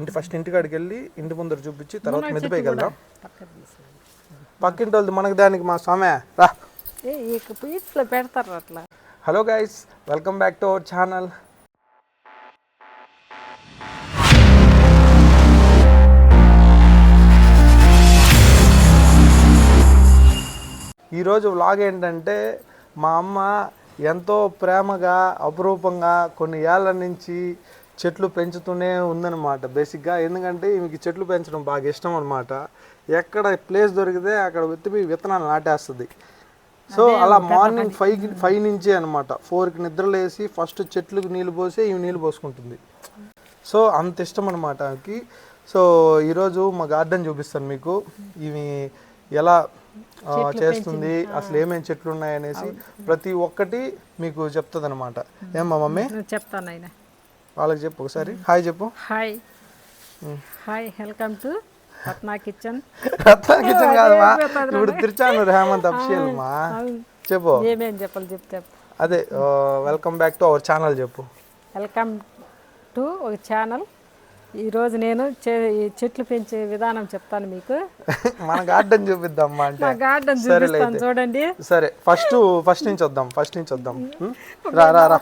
ఇంటి ఫస్ట్ ఇంటికాడికి వెళ్ళి ఇంటి ముందర చూపించి తర్వాత మెదిపైకి వెళ్దాం. పక్కింటి వాళ్ళది మనకు దానికి మా స్వామి. రా. పెడతారు అట్లా. Hello guys welcome back to our channel ఈరోజు వ్లాగ్ ఏంటంటే మా అమ్మ ఎంతో ప్రేమగా అపురూపంగా కొన్ని ఏళ్ళ నుంచి చెట్లు పెంచుతూనే ఉందన్నమాట బేసిక్గా. ఎందుకంటే ఈమెకి చెట్లు పెంచడం బాగా ఇష్టం అనమాట ఎక్కడ ప్లేస్ దొరికితే అక్కడ వెతిపి విత్తనాలు నాటేస్తుంది. సో అలా మార్నింగ్ ఫైవ్ ఫైవ్ నుంచి అనమాట ఫోర్కి నిద్రలేసి ఫస్ట్ చెట్లకు నీళ్ళు పోసి ఇవి నీళ్ళు పోసుకుంటుంది. సో అంత ఇష్టం అనమాట ఆమెకి. సో ఈరోజు మా గార్డెన్ చూపిస్తాను మీకు. ఇవి ఎలా చేస్తుంది అసలు ఏమేమి చెట్లు ఉన్నాయనేసి ప్రతి ఒక్కటి మీకు చెప్తుంది అనమాట ఏం మా మమ్మీ? చెప్తాను వాళ్ళకి చెప్పు ఒకసారి. హాయ్ చెప్పు. Hi. Hi welcome to Ratna kitchen. Ratna kitchen కాదమ్మా. ఇప్పుడు తిరుచాను హేమంత్ అఫిషియల్ మా. చెప్పు. ఏమేం చెప్పాలి చెప్తే అదే welcome back to our channel చెప్పు. వెల్కమ్ టు ఒక ఛానల్. ఈరోజు నేను చెట్లు పెంచే విధానం చెప్తాను మీకు. మన గార్డెన్ చూపిద్దామా అంటే? గార్డెన్ చూపిస్తాను చూడండి. సరే ఫస్ట్ ఫస్ట్ నుంచి వద్దాం ఫస్ట్ నుంచి వద్దాం? రా రా రా.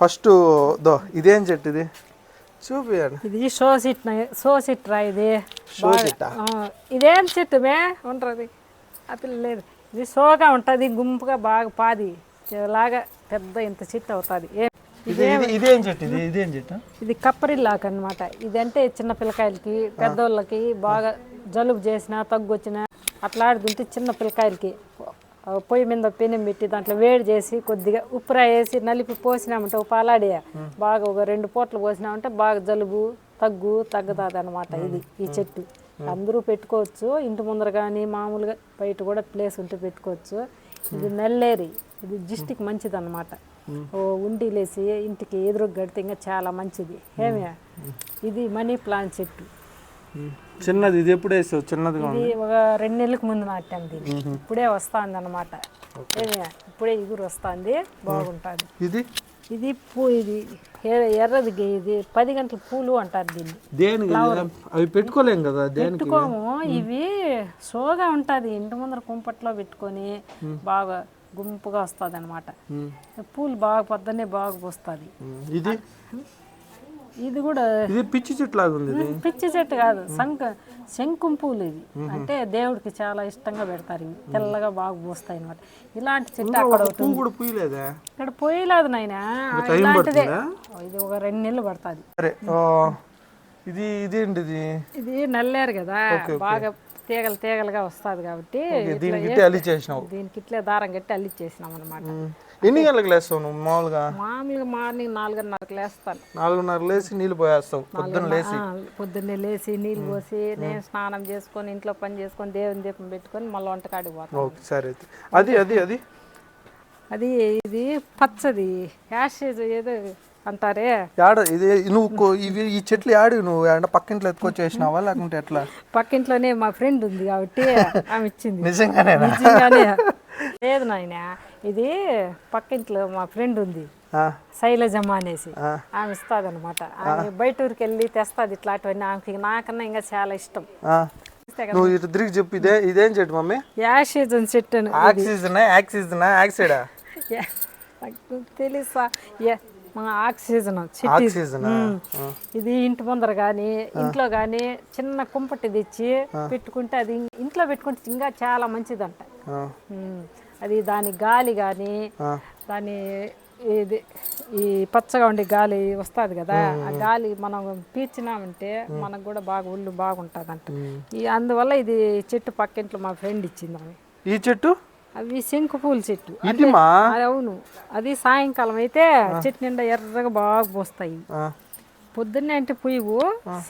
ఫస్ట్ దో ఇదేం చెట్టు ఇది? చూపియండి. ఇది షో సిట్ షో సిట్ రా ఇది. షో ఇదేం చెట్టు మే? ఉంటుంది పిల్ల లేదు. ఇది షోగా ఉంటుంది గుంపుగా బాగా పాది. లాగా పెద్ద ఇంత చెట్టు అవుతుంది. ఏ ఇది ఇది ఇదేం చెట్టు ఇది? ఇదేం చెట్టు? ఇది కప్పరిల్లాక్ అనమాట ఇది అంటే చిన్న పిల్లకాయలకి పెద్దోళ్ళకి బాగా జలుబు చేసినా తగ్గు వచ్చినా అట్లా ఆడుతుంటే చిన్న పిల్లకాయలకి. పొయ్యి మీద పెనం పెట్టి దాంట్లో వేడి చేసి కొద్దిగా ఉప్పురా వేసి నలిపి పోసినామంటే ఒక పాలాడి బాగా ఒక రెండు పూటలు పోసినామంటే బాగా జలుబు తగ్గు తగ్గుతుంది అనమాట ఇది ఈ చెట్టు. అందరూ పెట్టుకోవచ్చు. ఇంటి ముందర కానీ మామూలుగా బయట కూడా ప్లేస్ ఉంటే పెట్టుకోవచ్చు. ఇది నల్లేరి. ఇది జిస్టిక్ మంచిది అనమాట ఓ ఉండిలేసి ఇంటికి ఎదురు గడితే ఇంకా చాలా మంచిది. ఏమి? ఇది మనీ ప్లాంట్ చెట్టు. చిన్నది ఇది ఎప్పుడు వేసావు? చిన్నదిగా ఉంది. ఇది ఒక రెండు నెలలకు ముందు నాటాం దీన్ని. ఇప్పుడే వస్తుంది అనమాట ఏమి? ఇప్పుడే ఇగురు వస్తుంది. బాగుంటుంది. ఇది? ఇది పూ ఇది ఎర్ర- ఎర్రది ఇది పది గంటల పూలు అంటారు దీన్ని. దేనికి? అవి పెట్టుకోలేం కదా? పెట్టుకోము. ఇవి సోగా ఉంటుంది. ఇంటి ముందర కుంపట్లో పెట్టుకొని బాగా గుంపుగా వస్తుంది అనమాట. పూలు బాగా పొద్దున్నే బాగా పూస్తుంది. ఇది? ఇది కూడా ఇది పిచ్చి చెట్టు లాగా ఉంది పిచ్చి చెట్టు కాదు శంఖ శంకుం పూలు ఇది. అంటే దేవుడికి చాలా ఇష్టంగా పెడతారు ఇవి. తెల్లగా బాగా పూస్తాయి అనమాట ఇలాంటి చెట్టు అక్కడ కూడా పూయలేదా? ఇక్కడ పోయలేదు నాయన. ఇలాంటిదే. ఇది ఒక రెండు నెలలు పడుతుంది. ఇది ఇదేంటి ఇది ఇది నల్లేరు కదా. బాగా తీగలు తీగలుగా వస్తుంది కాబట్టి దీనికి ఇట్టే అల్లి చేసినావు దీనికి ఇట్లే దారం కట్టి అల్లిచ్చేసినాం అనమాట. ఎన్ని గంటలకు లేస్తావు నువ్వు మామూలుగా? మామూలుగా మార్నింగ్ నాలుగున్నరకు లేస్తాను. నాలుగున్నర లేసి నీళ్ళు పోయేస్తావు పొద్దున్న ఆ, పొద్దున్నే లేచి నీళ్ళు పోసి నేను స్నానం చేసుకొని ఇంట్లో పని చేసుకొని దేవుని దీపం పెట్టుకొని మళ్ళీ వంటకాడికి పోతాను. ఓకే సరే అయితే. అది అది అది? అది ఇది పచ్చది యాషేజ్ ఏదో అంటారే? యాడ ఇది నువ్వు ఇవి ఈ చెట్లు యాడు నువ్వు? అంటే పక్కింట్లో ఎత్తుకొచ్చేసినావా లేకుంటే ఎట్లా? పక్కింట్లోనే మా ఫ్రెండ్ ఉంది కాబట్టి ఆమె ఇచ్చింది. నిజంగానే నిజంగానే. లేదు నాయన ఇది పక్కింట్లో మా ఫ్రెండ్ ఉంది. శైలజమ్మ అనేసి. ఆమె ఇస్తుంది అనమాట ఆమె బయట ఊరికి వెళ్ళి తెస్తుంది ఇట్లాంటివన్నీ. ఆమెకి నాకన్నా ఇంకా చాలా ఇష్టం. నువ్వు ఇటు తిరిగి చెప్పు ఇదే ఇదేం చెట్టు మమ్మీ? అని చెట్టు ఆక్సిజన్ ఆక్సిజన్ ఆక్సిడా తెలుసా. ఆక్సిజన్. ఆక్సిజన్? ఇది ఇంటి ముందర కానీ ఇంట్లో కానీ చిన్న కుంపటి తెచ్చి పెట్టుకుంటే అది ఇంట్లో పెట్టుకుంటే ఇంకా చాలా మంచిదంట. అది దాని గాలి కానీ దాని ఇది ఈ పచ్చగా ఉండే గాలి వస్తుంది కదా ఆ గాలి మనం పీల్చినామంటే మనకు కూడా బాగా ఒళ్ళు బాగుంటుందంట. ఈ అందువల్ల ఇది చెట్టు పక్కింట్లో మా ఫ్రెండ్ ఇచ్చింది ఈ చెట్టు? అవి శంకు పూల చెట్టు. అవును. అది సాయంకాలం అయితే చెట్టు నిండా ఎర్రగా బాగా పోస్తాయి. పొద్దున్నే అంటే పువ్వు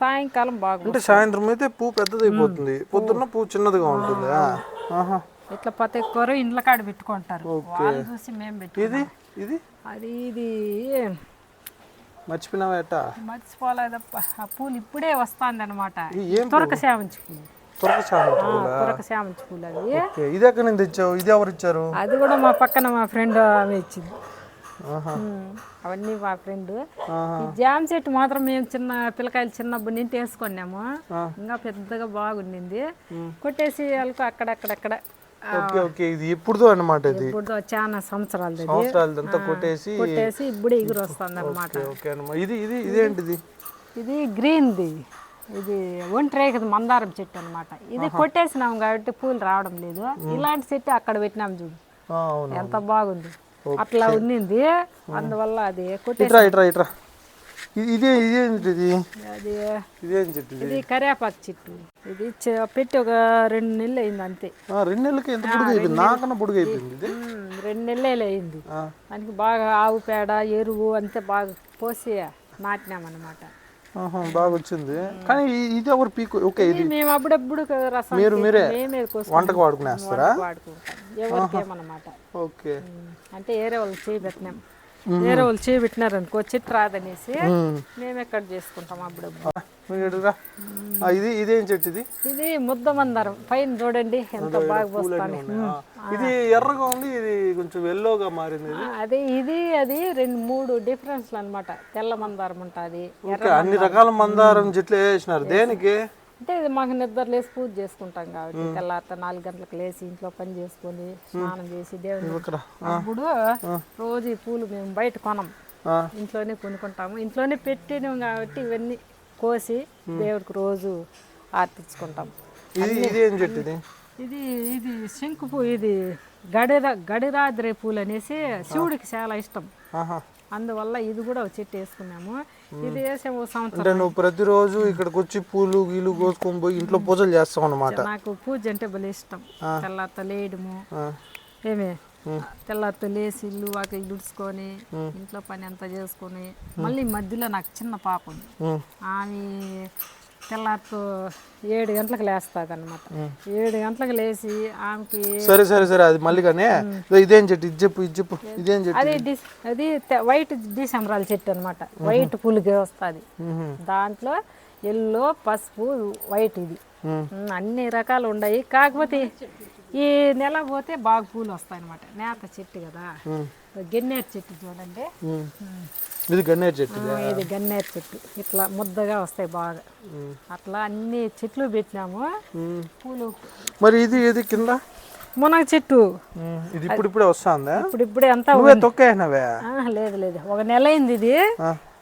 సాయంకాలం బాగా అంటే సాయంత్రం అయితే పువ్వు పెద్దదైపోతుంది పొద్దున్న పువ్వు చిన్నదిగా ఉంటుంది. ఇట్లా ప్రతి ఒక్కరు ఇండ్ల కాడ పెట్టుకుంటారు. వాళ్ళు చూసి మేము పెట్టుకుంటాం. ఇది? అది ఇది. మర్చిపోయినావా ఎట్టా? మర్చిపోలేదప్ప. ఆ పూలు ఇప్పుడే వస్తుంది అనమాట ఇది ఏం తురక పూలు చామంతి పూలు అది ఓకే ఇది ఎక్కడి నుంచి తెచ్చావు? ఇది ఎవరు ఇచ్చారు? అది కూడా మా పక్కన మా ఫ్రెండ్ ఆమె ఇచ్చింది. అవన్నీ మా ఫ్రెండ్. జామ చెట్టు మాత్రం మేము చిన్న పిల్లకాయలు చిన్నప్పటి నుంచి వేసుకున్నాము. ఇంకా పెద్దగా బాగుండింది. కొట్టేసి వాళ్ళకు అక్కడక్కడక్కడ ఓకే ఓకే ఇది ఎప్పుడుదో అన్నమాట ఇది. ఇప్పుడు చాలా సంవత్సరాలు కొట్టేసి కొట్టేసి ఇప్పుడే ఎగురు వస్తుంది ఓకే అన్నమాట. ఇది ఇది ఇదేంటిది? ఇది గ్రీన్ది. ఇది ఒంట్రేగ మందారం చెట్టు అన్నమాట. ఇది కొట్టేసినాం కాబట్టి పూలు రావడం లేదు. ఇలాంటి చెట్టు అక్కడ పెట్టినాం చూడు. ఎంత బాగుంది. అట్లా ఉన్నింది. అందువల్ల అది ఇది ఇదే ఇదేం? చెట్టు ఇది? చెట్టు. పెట్టి ఒక రెండు నెలలు అయింది అంతే. రెండు నెలలకి ఎంత పొడుగు అయిపోయింది నాకన్నా పొడుగు అయిపోయింది ఇది? ఉమ్, రెండు నెలలు అయింది. దానికి బాగా ఆవు పేడ ఎరువు అంతే బాగా పోసి నాటినామన్నమాట. ఆహా, బాగా వచ్చింది కానీ ఇది ఎవరు పీకు? ఓకే ఇది మేము అప్పుడప్పుడు రసం మీరు మీరే వంటకు వాడుకునేస్తారా? వాడుకుంటాం. ఎవరికి ఏమన్నమాట ఓకే అంటే వేరే వాళ్ళు చేయబెట్టినాం వేరే వాళ్ళు చేయబెట్టినారు అనుకో చెట్టు రాదనేసి. మేము ఎక్కడ చేసుకుంటాం. ఆ, ఇది ఇదేం చెట్టు ఇది? ఇది ముద్ద మందారం. పైన చూడండి ఎంత బాగా పోస్తాను. ఇది ఎర్రగా ఉంది ఇది కొంచెం ఎల్లోగా మారింది అదే ఇది అది రెండు మూడు డిఫరెన్స్లు అన్నమాట. తెల్ల మందారం ఉంటుంది అన్ని రకాల మందారం చెట్లు వేసినారు. దేనికి? అంటే ఇది మాకు నిద్ర లేసి పూజ చేసుకుంటాం కాబట్టి తెల్లారితే నాలుగు గంటలకు లేచి ఇంట్లో పని చేసుకొని స్నానం చేసి దేవుని అప్పుడు రోజు ఈ పూలు మేము బయట కొనం. ఇంట్లోనే కొనుక్కుంటాము. ఇంట్లోనే పెట్టినాం కాబట్టి ఇవన్నీ కోసి దేవుడికి రోజు ఆర్తించుకుంటాం ఇది ఇది శంకు పూ ఇది? గడిర గడిరాద్రి పూలు అనేసి శివుడికి చాలా ఇష్టం. అందువల్ల ఇది కూడా ఒక చెట్టు వేసుకున్నాము. ఇది వేసే ఓ సంవత్సరం అంటే నువ్వు ప్రతిరోజు ఇక్కడికి వచ్చి పూలు గీలు కోసుకొని పోయి ఇంట్లో పూజలు చేస్తావు అన్నమాట. నాకు పూజ అంటే భలే ఇష్టం. తెల్లారితో లేయడము. ఏమే? తెల్లారితో లేసి ఇల్లు వాకి దుడుచుకొని ఇంట్లో పని అంతా చేసుకొని మళ్ళీ మధ్యలో నాకు చిన్న పాప ఉంది. ఆమె తెల్లారితో ఏడు గంటలకు లేస్తుంది అనమాట ఏడు గంటలకు లేచి ఆమెకి సరే సరే సరే అది మళ్ళీ కానీ ఇదో చెట్టు ఇది చెప్పు ఇది చెప్పు ఇదేం చెట్టు? అది డిస్ అది వైట్ డిసెంబరాల చెట్టు అనమాట వైట్ పులిగే వస్తుంది. దాంట్లో ఎల్లో పసుపు వైట్ ఇది. అన్ని రకాలు ఉన్నాయి. కాకపోతే ఈ నెల పోతే బాగా పూలు వస్తాయి అనమాట నేత చెట్టు కదా. గన్నేరు చెట్టు చూడండి. ఇది గన్నేరు చెట్టు. ఇది గన్నేరు చెట్టు. ఇట్లా ముద్దగా వస్తాయి బాగా. అట్లా అన్ని చెట్లు పెట్టినాము. పూలు. మరి ఇది ఇది కింద? మునగ చెట్టు. ఇది ఇప్పుడు ఇప్పుడే వస్తుందా? ఇప్పుడు ఇప్పుడే అంతా తొక్కేసినవే? లేదు లేదు. ఒక నెల అయింది ఇది.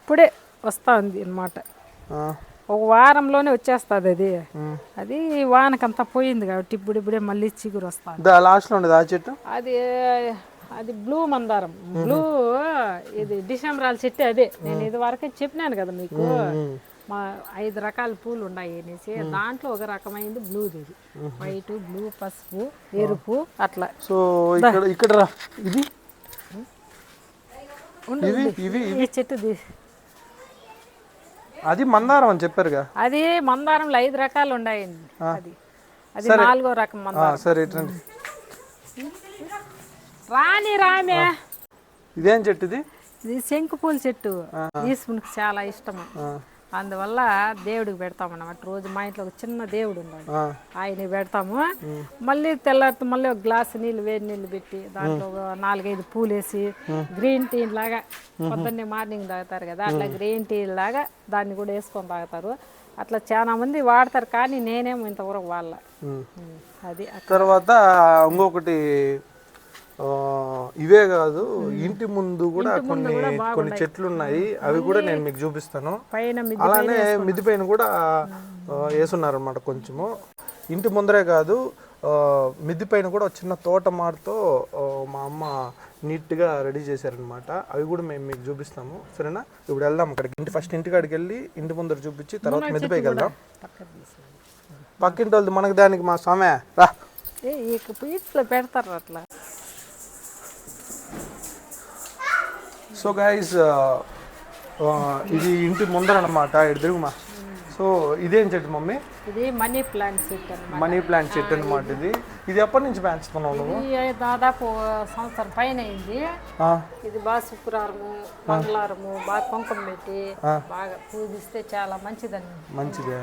ఇప్పుడే వస్తా ఉంది అనమాట ఒక వారంలోనే వచ్చేస్తుంది అది. అది వానకంతా పోయింది కాబట్టి ఇప్పుడు ఇప్పుడే మళ్ళీ చిగురు వస్తుంది. లాస్ట్లో ఉండేది ఆ చెట్టు? అది అది బ్లూ మందారం. బ్లూ ఇది డిసెంబరాల చెట్టు అదే. నేను ఇది వరకే చెప్పినాను కదా మీకు. మా ఐదు రకాల పూలు ఉన్నాయి అనేసి. దాంట్లో ఒక రకమైనది బ్లూది ఇది. వైట్ బ్లూ పసుపు ఎరుపు అట్లా. సో ఇక్కడ ఇక్కడ ఇది? ఈ చెట్టు అది మందారం అని చెప్పారుగా. అది మందారంలో ఐదు రకాలు ఉన్నాయండి. అది. అది నాలుగో రకం మందారం. సరే రాని రామే. ఇదేం చెట్టు ఇది? ఇది శంకు పూల చెట్టు. ఈశ్వరునికి చాలా ఇష్టం ఆ, అందువల్ల దేవుడికి పెడతాం అన్నమాట. రోజు మా ఇంట్లో ఒక చిన్న దేవుడు ఉన్నాడు. ఆయన పెడతాము. మళ్ళీ తెల్లారితో మళ్ళీ ఒక గ్లాస్ నీళ్ళు వేడి నీళ్ళు పెట్టి దాంట్లో నాలుగైదు పూలు వేసి గ్రీన్ టీ లాగా పొద్దున్నే మార్నింగ్ తాగుతారు కదా అట్లా గ్రీన్ టీ లాగా దాన్ని కూడా వేసుకొని తాగుతారు. అట్లా చాలా మంది వాడతారు కానీ నేనేమో ఇంతవరకు వాళ్ళ. అది తర్వాత ఇంకొకటి ఇవే కాదు ఇంటి ముందు కూడా కొన్ని కొన్ని చెట్లు ఉన్నాయి అవి కూడా నేను మీకు చూపిస్తాను. అలానే మిద్ది పైన కూడా వేసున్నారు అనమాట కొంచెము. ఇంటి ముందరే కాదు మిద్ది పైన కూడా చిన్న తోట మాటతో మా అమ్మ నీట్గా రెడీ చేశారనమాట అవి కూడా మేము మీకు చూపిస్తాము. సరేనా? ఇప్పుడు వెళ్దాం అక్కడికి. ఇంటి ఫస్ట్ ఇంటికాడికి వెళ్ళి ఇంటి ముందర చూపించి తర్వాత మిద్ది పైకి వెళ్దాం. పక్కింటి వాళ్ళది మనకి దానికి మా స్వామి. రా. పెడతారు అట్లా. సో గైస్ ఇది ఇంటి ముందర అనమాట తిరుగుమా? సో ఇదేం చెట్టు మమ్మీ? ఇది మనీ ప్లాంట్ చెట్టు అన్నమాట. మనీ ప్లాంట్ చెట్టు అనమాట ఇది. ఇది. ఎప్పటి నుంచి పెంచుతున్నావు నువ్వు? దాదాపు సంవత్సరం పైన అయింది. ఇది బాగా శుక్రవారము మంగళవారము బాగా కుంకుమ పెట్టి బాగా పూజిస్తే చాలా మంచిదని. మంచిదే.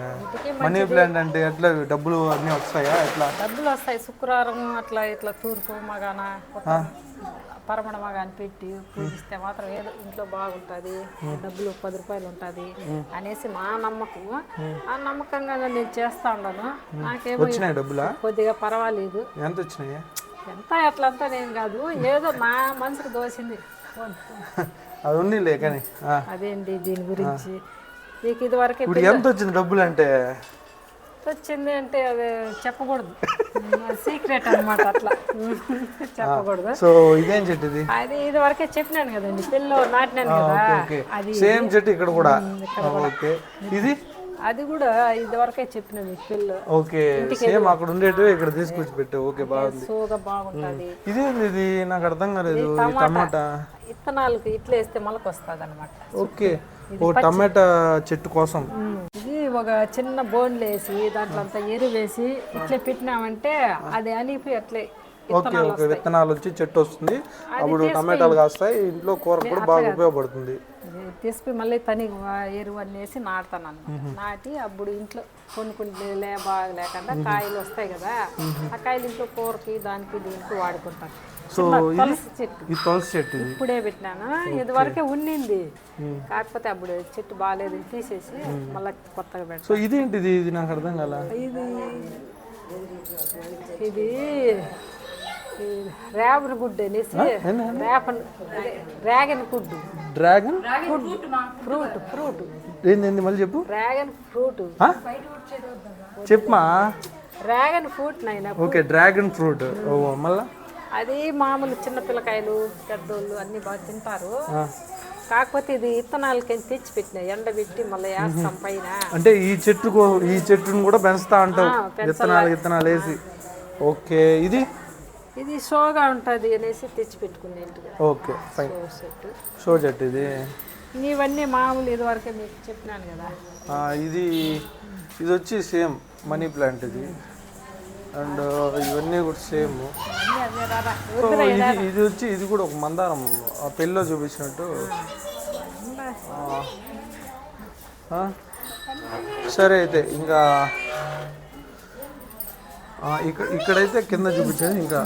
మనీ ప్లాంట్ అంటే ఎట్లా డబ్బులు అన్నీ వస్తాయా ఎట్లా? డబ్బులు వస్తాయి శుక్రవారం అట్లా ఇట్లా తూర్పు మగాన పరమణమ కానీ పెట్టి పూజిస్తే మాత్రం ఏదో ఇంట్లో బాగుంటుంది డబ్బులు పది రూపాయలు ఉంటుంది అనేసి మా నమ్మకం. ఆ నమ్మకంగా నేను చేస్తా ఉన్నాను. నాకేమో డబ్బులా? కొద్దిగా పర్వాలేదు. ఎంత వచ్చినాయి? ఎంత ఎట్లంతా నేను కాదు ఏదో నా మనసుకు దోసింది. అది ఉంది కానీ. అదేంటి దీని గురించి? నీకు ఇది వరకే ఇప్పుడు ఎంత వచ్చింది డబ్బులు అంటే? వచ్చింది అంటే అది చెప్పకూడదు. సీక్రెట్ అన్నమాట అట్లా. చెప్పకూడదు. సో ఇదేం చెట్టు ఇది? అది ఇది వరకే చెప్పినాను కదండి. పిల్లో నాటినాను కదా. అది సేమ్ చెట్టు ఇక్కడ కూడా. ఓకే. ఇది? అది కూడా ఇది వరకే చెప్పిన మీకు పిల్లు. ఓకే. సేమ్ అక్కడ ఉండేటివి ఇక్కడ తీసుకొచ్చి పెట్టు. ఓకే బాగుంది. సోగా బాగుంటుంది. ఇదేంది ఇది? నాకు అర్థం కాలేదు. టమాటా. విత్తనాలకు ఇట్లా వేస్తే మొలక వస్తుంది అనమాట ఓకే ఓ టమాటా చెట్టు కోసం. ఒక చిన్న బోన్లు వేసి దాంట్లో అంతా ఎరువు వేసి ఇట్లా పెట్టినామంటే అది అనిపి అట్లే ఓకే. ఓకే విత్తనాలు వచ్చి చెట్టు వస్తుంది. అప్పుడు టమాటాలు కాస్తాయి. ఇంట్లో కూర కూడా బాగా ఉపయోగపడుతుంది. తీసుకుని మళ్ళీ తని ఎరువు వేసి నాటుతాను నాటి అప్పుడు ఇంట్లో కొన్ని కొన్ని లే బాగా లేకుండా కాయలు వస్తాయి కదా ఆ కాయలు ఇంట్లో కూరకి దానికి దీనికి వాడుకుంటాను సో చిన్న ఇది తులసి చెట్టు. ఈ తులసి చెట్టు ఇది. ఇప్పుడే పెట్టినాను? ఇది వరకే ఉన్నింది. కాకపోతే అప్పుడు చెట్టు బాగాలేదు తీసేసి మళ్ళీ కొత్తగా పెట్టాను. సో ఇదేంటిది ఇది నాకు అర్థం కాల? ఇది ఇది రేపన గుడ్డు అనేసి రేపన్ అదే, రేగన్ గుడ్డు డ్రాగన్ ఫ్రూట్. ఫ్రూట్ ఏంది ఏంది? మళ్ళీ చెప్పు. Dragon fruit? చెప్పమా డ్రాగన్ ఫ్రూట్ నైనా ఓకే డ్రాగన్ ఫ్రూట్. ఓ మళ్ళా? అది మామూలు చిన్న పిల్లకాయలు పెద్దోళ్ళు అన్ని బాగా తింటారు. కాకపోతే ఇది విత్తనాలకి తెచ్చి పెట్టిన ఎండబెట్టి మళ్ళీ వేస్తాం పైన. అంటే ఈ చెట్టుకు ఈ చెట్టును కూడా పెంచుతా అంటావు. విత్తనాలు విత్తనాలు వేసి. ఓకే. ఇది? ఇది షోగా ఉంటుంది అనేసి తెచ్చి పెట్టుకునే ఇంటిగా ఓకే ఫైన్. షో చెట్టు. ఇది. ఇవన్నీ మామూలు ఇది వరకే మీకు చెప్పినాను కదా. ఇది ఇది వచ్చి సేమ్ మనీ ప్లాంట్ ఇది. అండ్ ఇవన్నీ కూడా సేమ్. ఇది ఇది వచ్చి ఇది కూడా ఒక మందారం. ఆ పెళ్ళిలో చూపించినట్టు. సరే అయితే ఇంకా ఇక్కడ ఇక్కడైతే కింద చూపించేది ఇంకా.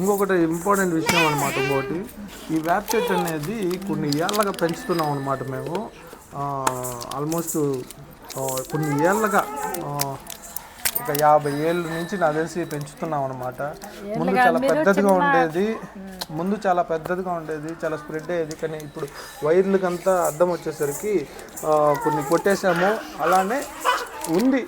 ఇంకొకటి ఇంపార్టెంట్ విషయం అనమాట ఇంకోటి. ఈ వేప చెట్టు అనేది కొన్ని ఏళ్ళగా పెంచుతున్నాం అనమాట మేము. ఆల్మోస్ట్ కొన్ని ఏళ్ళగా ఒక యాభై ఏళ్ళ నుంచి నాకు తెలిసి పెంచుతున్నాం అనమాట ముందు చాలా పెద్దదిగా ఉండేది. ముందు చాలా పెద్దదిగా ఉండేది చాలా స్ప్రెడ్ అయ్యేది. కానీ ఇప్పుడు వైర్లకంతా అడ్డం వచ్చేసరికి కొన్ని కొట్టేసాము. అలానే ఉంది.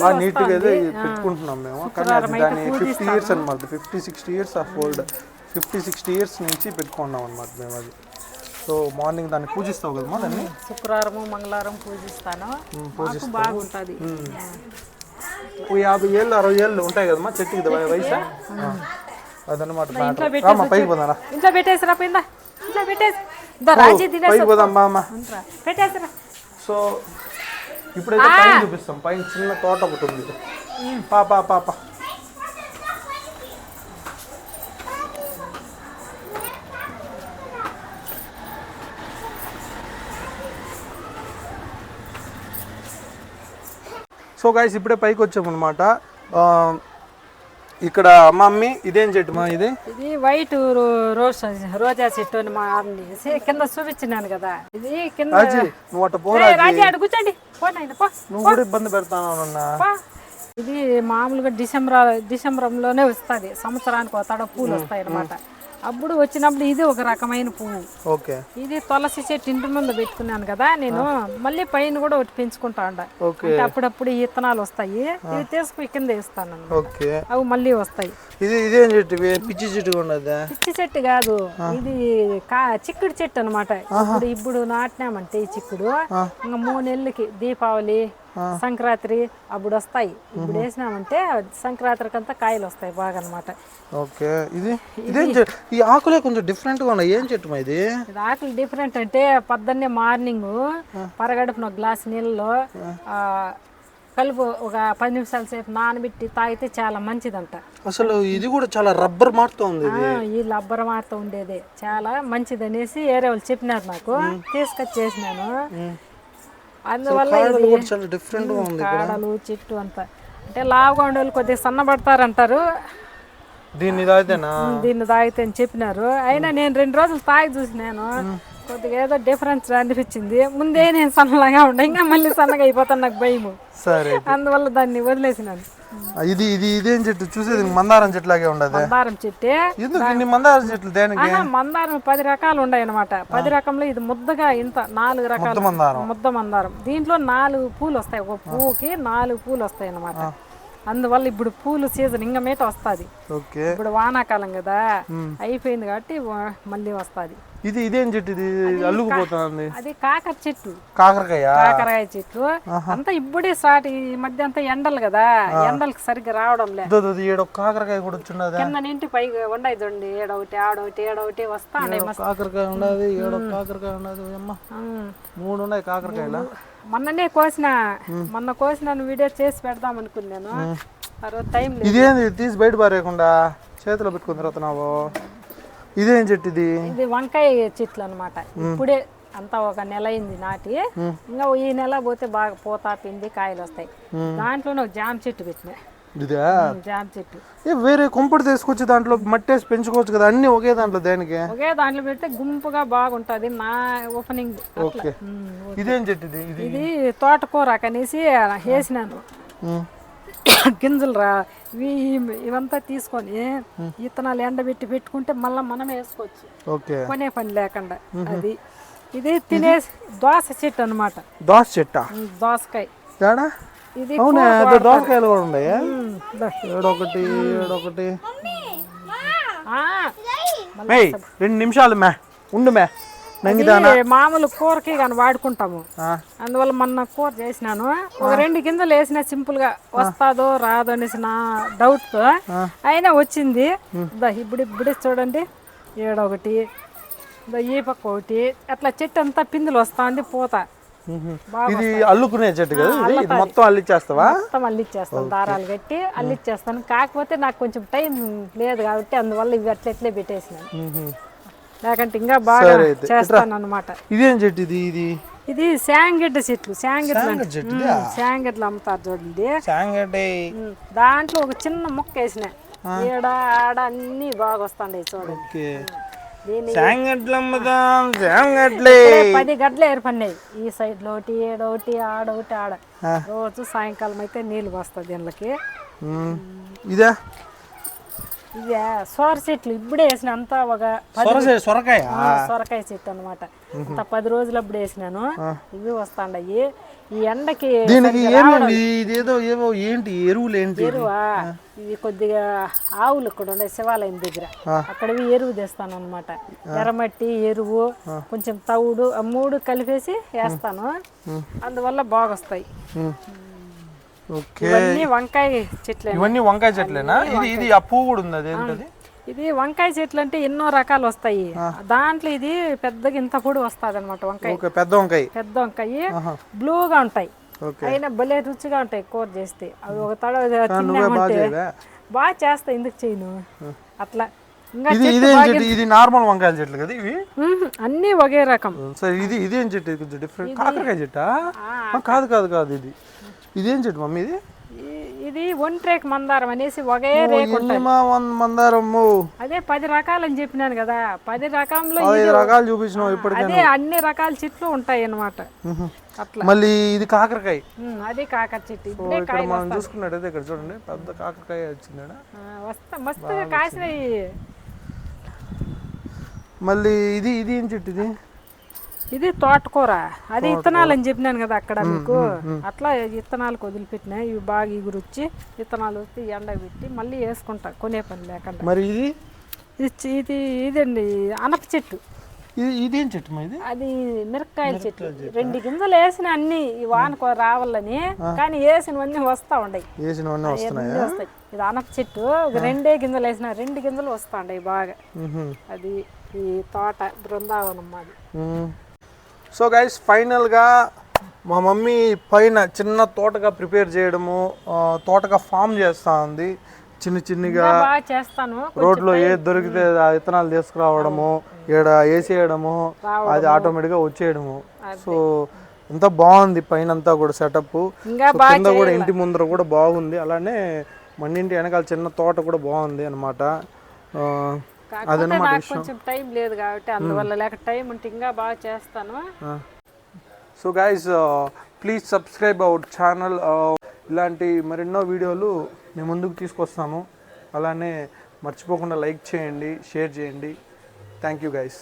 బాగా నీట్గా అయితే పెట్టుకుంటున్నాం మేము. కానీ అది దాని ఫిఫ్టీ ఇయర్స్ అనమాట fifty sixty years of old fifty sixty years నుంచి పెట్టుకున్నాం అనమాట మేము అది. సో మార్నింగ్ దాన్ని పూజిస్తావు కదమ్మా దాన్ని? శుక్రవారము మంగళవారం పూజిస్తాను. మాకు బాగుంటుంది. ఓ యాభై ఏళ్ళు అరవై ఏళ్ళు ఉంటాయి కదమ్మా చెట్టుకి వయసు? అదనమాట రామ్మా పైకి పోదారా? ఇంట్లో పెట్టేసిరా పింద ఇంట్లో పెట్టేసి పైకి పోదాం బా అమ్మా పెట్టేసిరా సో ఇప్పుడైతే పైన చూపిస్తాం. పైన చిన్న తోట ఒకటి ఉంది. పా పా. సో గాయస్ ఇప్పుడే పైకి వచ్చామన్నమాట. ఆ, ఇక్కడ మమ్మీ ఇదేం చెట్టు మా ఇదే? ఇది వైట్ రోజ్ రోజా చెట్టు అని మా అనేసి కింద చూపించినాను కదా. ఇది కింద నువ్వు అట్ట పోరా ఏయ్, రాజీ. అడు కూర్చోండి. నువ్వు కూడా ఇబ్బంది పెడతానన్నా పో. ఇది మామూలుగా డిసెంబర్ డిసెంబర్లోనే వస్తుంది. సంవత్సరానికి ఒక తడ పూలు వస్తాయి అన్నమాట అప్పుడు వచ్చినప్పుడు ఇది ఒక రకమైన పువ్వు. ఓకే. ఇది తులసి చెట్టు ఇంటి ముందు పెట్టుకున్నాను కదా నేను మళ్ళీ పైన కూడా ఒకటి పెంచుకుంటా ఉండ. అంటే అప్పుడప్పుడు ఈ విత్తనాలు వస్తాయి ఇవి తీసుకుని కింద వేస్తాను అన్నమాట. ఓకే. అవి మళ్ళీ వస్తాయి. ఇది ఇదేం చెట్టు? పిచ్చి చెట్టు పిచ్చి చెట్టు కాదు ఇది కా చిక్కుడు చెట్టు అనమాట. ఇప్పుడు ఇప్పుడు నాటినామంటే ఈ చిక్కుడు. ఇంకా మూడు నెలలకి దీపావళి సంక్రాంతి అప్పుడు వస్తాయి. ఇప్పుడు వేసినామంటే సంక్రాంతికి అంతా కాయలు వస్తాయి బాగా అనమాట ఓకే. ఇది? ఈ ఆకులే కొంచెం డిఫరెంట్గా ఉన్నాయి. ఏం చెట్టు ఇది? ఆకులు డిఫరెంట్ అంటే పొద్దున్నే మార్నింగ్ పరగడుపున ఒక గ్లాస్ నీళ్ళలో ఆ, కలుపు ఒక పది నిమిషాల సేపు నానబెట్టి తాగితే చాలా మంచిదంట. అసలు ఇది కూడా చాలా రబ్బర్ మారుతూ ఉంది ఈ లబ్బర మారుతూ ఉండేది. చాలా మంచిది అనేసి వేరే వాళ్ళు చెప్పినారు నాకు. తీసుకొచ్చి చేసినాను అందువల్ల చాలా డిఫరెంట్ ఉంది కాడలు చెట్టు అంతా. అంటే లావుగా ఉండే వాళ్ళు కొద్దిగా సన్నబడతారంటారు. దీన్ని తాగితేనా? దీన్ని తాగితే అని చెప్పినారు. అయినా నేను రెండు రోజులు తాగి చూసినాను కొద్దిగా ఏదో డిఫరెన్స్ అనిపించింది. ముందే నేను సన్నగా ఉండే ఇంకా మళ్ళీ సన్నగా అయిపోతాను నాకు భయము. సరే అందువల్ల దాన్ని వదిలేసినాను. ఇది ఇది ఇదేం చెట్టు? చూసేది మందారం చెట్లాగే ఉండదు. మందారం చెట్టే. ఎందుకు ఇన్ని మందారం చెట్లు దేనికి? మందారం పది రకాలు ఉన్నాయి అనమాట పది రకంలో ఇది ముద్దగా ఇంత నాలుగు రకాలు. మందారం. ముద్ద మందారం. దీంట్లో నాలుగు పూలు వస్తాయి. ఒక పువ్వుకి నాలుగు పూలు వస్తాయి అనమాట అందువల్ల ఇప్పుడు పూలు సీజన్ ఇంకా మీట వస్తుంది. ఇప్పుడు వానాకాలం కదా అయిపోయింది కాబట్టి మళ్ళీ వస్తుంది. ఇది ఇదేం చెట్టు ఇది? అల్లుకుపోతుంది. అది కాకర చెట్టు. కాకరకాయ? కాకరకాయ చెట్లు అంతా ఇప్పుడే స్టార్ట్ ఈ మధ్య అంతా ఎండలు కదా. ఎండలకు సరిగ్గా రావడం లే. దో, దో, దో, ఈడ ఒక కాకరకాయ కూడా వచ్చిన్నదా కింద నింటి పైగా ఉండయి చూడండి. ఏడొకటి ఆడొకటి ఏడొకటి వస్తా కాకరకాయ ఉండదు ఒక కాకరకాయ ఉండదు. అమ్మ. మూడు ఉన్నాయి కాకరకాయలు? మొన్ననే కోసిన మొన్న కోసిన వీడియో చేసి పెడదాం అనుకున్నాను. ఆ రోజు టైం లేదు. ఇదేంది? తీసి బయట పారేయకుండా చేతిలో పెట్టుకుని తిరుగుతున్నావు ఇదేం చెట్టు ఇది? ఇది వంకాయ చెట్లు అనమాట ఇప్పుడే అంతా ఒక నెల అయింది నాటి. ఇంకా ఈ నెల పోతే బాగా పోతా పిండి కాయలు వస్తాయి. దాంట్లోనే ఒక జామ చెట్టు పెట్టిన. ఇదా? జామ చెట్టు. వేరే కొంపటి తీసుకొచ్చి దాంట్లో మట్టేసి పెంచుకోవచ్చు కదా అన్ని ఒకే దాంట్లో దేనికి? ఒకే దాంట్లో పెడితే గుంపుగా బాగుంటది నా ఓపెనింగ్ ఓకే. ఇదేం చెట్టు ఇది? ఇది? తోటకూర కనేసి వేసినాను. గింజలు రా ఇవి ఇవంతా తీసుకొని ఇత్తనాలు ఎండబెట్టి పెట్టుకుంటే మళ్ళీ మనం వేసుకోవచ్చు. కొనే పని లేకుండా అది. ఇది తినే దోస చెట్టు అనమాట దోస చెట్టా? దోసకాయ. ఇది దోసకాయలు కూడా ఉన్నాయి. ఏడొకటి మేయ్ రెండు నిమిషాలు మే ఉండు మే. నంగిదా ఇది మామూలు కూరకి కానీ వాడుకుంటాము. అందువల్ల మొన్న కూర చేసినాను. ఒక రెండు గింజలు వేసిన సింపుల్గా వస్తాదో రాదో అనేసి నా డౌట్తో అయినా వచ్చింది. ఇప్పుడు ఇప్పుడే చూడండి. ఏడొకటి ఈ పక్క ఒకటి. అట్లా చెట్టు అంతా పిందులు వస్తా ఉంది పూత. ఇది అల్లుకునే చెట్టు కదా ఇది? మొత్తం అల్లిచ్చేస్తావా? మొత్తం అల్లిచ్చేస్తాను దారాలు కట్టి అల్లిచ్చేస్తాను. కాకపోతే నాకు కొంచెం టైం లేదు కాబట్టి అందువల్ల ఇవి అట్లా ఎట్లే పెట్టేసినాను లేకంటే ఇంకా బాగా చేస్తాను అనమాట ఇదేం చెట్టు ఇది ఇది? ఇది శాంగడ్డ చెట్లు శాంగడ్ల శాంగడ్లు అమ్ముతారు చూడండి. దాంట్లో ఒక చిన్న మొక్క వేసిన. ఈడ ఆడ అన్ని బాగా వస్తాయి చూడండి. పది గడ్డలు ఏర్పడినాయి. ఈ సైడ్లో ఒకటి ఏడొకటి ఆడొకటి ఆడ. రోజు సాయంకాలం అయితే నీళ్ళు వస్తుంది దీనికి. ఇదా? ఇది సోర చెట్లు ఇప్పుడే వేసిన అంతా ఒక సొరకాయ? సొరకాయ చెట్టు అనమాట అంత పది రోజులు అప్పుడు వేసినాను ఇవి వస్తాండయి. ఈ ఎండకి దీనికి ఇదేదో ఏవో ఏంటి? ఎరువులు ఏంటి? ఎరువా? ఇవి కొద్దిగా ఆవులు ఇక్కడ ఉండే శివాలయం దగ్గర. అక్కడవి ఎరువు తెస్తాను అనమాట ఎర్రమట్టి ఎరువు కొంచెం తవుడు మూడు కలిపేసి వేస్తాను. అందువల్ల బాగొస్తాయి. ఉమ్. ఓకే. ఇవన్నీ వంకాయ చెట్లే. ఇవన్నీ వంకాయ చెట్లేనా? ఇది ఇది ఆ పువ్వు కూడా ఉంది? అదేంటది ఇది వంకాయ చెట్లు అంటే ఎన్నో రకాలు వస్తాయి. దాంట్లో ఇది పెద్దగా ఇంత పొడి వస్తుంది అనమాట వంకాయ పెద్ద వంకాయ. పెద్ద వంకాయ. బ్లూగా ఉంటాయి. అయినా భలే రుచిగా ఉంటాయి కూర చేస్తే. అవి ఒక తడ తిన్నామంటే బాగా చేస్తా ఎందుకు చేయను? అట్లా. ఇంకా ఇది ఇదేం చెట్టు? ఇది నార్మల్ వంకాయల చెట్లు కదా ఇవి. అన్నీ ఒకే రకం. సరే ఇది ఇదేం చెట్టు? కొంచెం డిఫరెంట్ కాకరకాయ చెట్టా? కాదు కాదు కాదు ఇది. ఇదేం చెట్టు మమ్మీ ఇది? ఇది ఒంట్రేక్ మందారం అనేసి ఒకే రేకు ఎన్ని మా వన్ మందారమ్ము అదే పది రకాలు అని చెప్పినాను కదా పది రకంలో రకాలు చూపించినావు ఇప్పటికే అదే అన్ని రకాల చెట్లు ఉంటాయి అన్నమాట. అట్లా. మళ్ళీ ఇది కాకరకాయ. అది కాకర చెట్టు. ఇక్కడ మనం చూసుకున్నట్టయితే ఇక్కడ చూడండి పెద్ద కాకరకాయ వచ్చింది వస్తా మస్తుగా కాసినాయి. మళ్ళీ ఇది ఇది ఏం చెట్టు ఇది? ఇది తోటకూర. అది ఇత్తనాలు అని చెప్పినాను కదా అక్కడ మీకు. అట్లా ఇత్తనాలకు వదిలిపెట్టినా ఇవి బాగా ఇగురుచ్చి ఇత్తనాలు వచ్చి ఎండకు పెట్టి మళ్ళీ వేసుకుంటా కొనే పని లేకుండా. మరి ఇది? ఇది ఇదండి అనప చెట్టు. ఇది చెట్టు ఇది? అది మిరపకాయల చెట్టు. రెండు గింజలు వేసిన అన్ని వానకు రావాలని కానీ వేసినవన్నీ వస్తా ఉండయి. వస్తాయి. ఇది అనప చెట్టు. రెండే గింజలు వేసిన రెండు గింజలు వస్తా ఉండయి బాగా. అది ఈ తోట బృందావనం మాది. సో గైస్ ఫైనల్గా మా మమ్మీ పైన చిన్న తోటగా ప్రిపేర్ చేయడము తోటగా ఫామ్ చేస్తూ ఉంది. చిన్న చిన్నగా చేస్తాను. రోడ్లో ఏది దొరికితే ఆ విత్తనాలు తీసుకురావడము ఇక్కడ వేసేయడము అది ఆటోమేటిక్గా వచ్చేయడము. సో ఎంత బాగుంది పైన అంతా కూడా సెటప్ కింద కూడా ఇంటి ముందర కూడా బాగుంది. అలానే మన ఇంటి వెనకాల చిన్న తోట కూడా బాగుంది అనమాట కాకపోతే నాకు కొంచెం టైం లేదు కాబట్టి అందువల్ల లేక టైం ఉంటే ఇంకా బాగా చేస్తాను. So guys please subscribe our channel ఇలాంటి మరెన్నో వీడియోలు మేము ముందుకు తీసుకొస్తాము అలానే మర్చిపోకుండా లైక్ చేయండి షేర్ చేయండి. Thank you guys